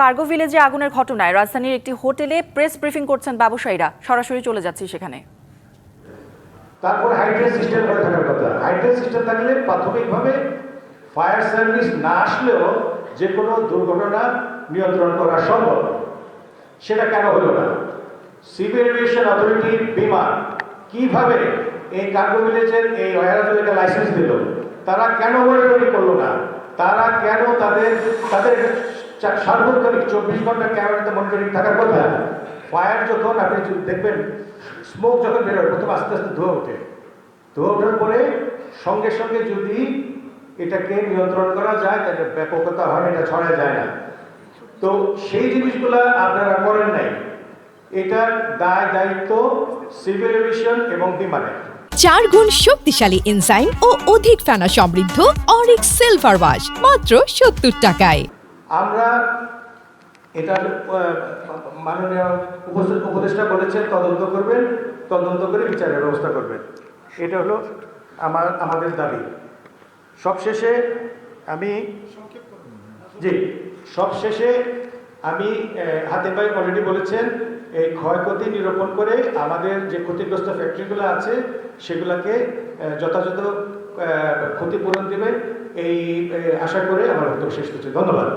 Cargo ভিলেজে আগুনের ঘটনায় রাজধানীর একটি হোটেলে প্রেস ব্রিফিং করছেন ব্যবসায়ীরা। সরাসরি চলে যাচ্ছি সেখানে। তারপর হাইড্রেট সিস্টেম করে থাকার কথা। হাইড্রেট সিস্টেম থাকলে প্রাথমিকভাবে ফায়ার সার্ভিস না আসলেও যে কোনো দুর্ঘটনা নিয়ন্ত্রণ করা সম্ভব। সেটা কেন হলো না? সিভিল এভিয়েশন অথরিটি বিমান কীভাবে এই কার্গো ভিলেজের এই লাইসেন্স দিল? তারা কেন করল না? তারা কেন তাদের তাদের সার্বক্ষণিক চব্বিশ ঘণ্টা ক্যামেরাতে মনিটরিং থাকার কথা। ফায়ার যখন আপনি দেখবেন স্মোক যখন বেরোয় প্রথম আস্তে আস্তে ধোয়া ওঠে। ধোয়া ওঠার পরে সঙ্গে সঙ্গে যদি এটাকে নিয়ন্ত্রণ করা যায়, তাহলে ব্যাপকতা হয় এটা ছড়া যায় না। তো সেই জিনিসগুলো আপনারা করেন নাই। এটার দায়, দায়িত্ব সিভিল এভিয়েশন এবং বিমানের। চার গুণ শক্তিশালী এনজাইম ও অধিক ফেনা সমৃদ্ধ অরিক সিলভার ওয়াশ মাত্র সত্তর টাকায়। আমরা এটার মাননীয় উপদেষ্টা বলেছেন, তদন্ত করবেন, তদন্ত করে বিচারের ব্যবস্থা করবেন। এটা হলো আমার, আমাদের দাবি। সবশেষে আমি, জি, সবশেষে আমি হাতে ভাই অলরেডি বলেছেন, এই ক্ষয়ক্ষতি নিরূপণ করে আমাদের যে ক্ষতিগ্রস্ত ফ্যাক্টরিগুলো আছে, সেগুলোকে যথাযথ ক্ষতিপূরণ দেবে এই আশা করে আমার বক্তব্য শেষ করছি। ধন্যবাদ।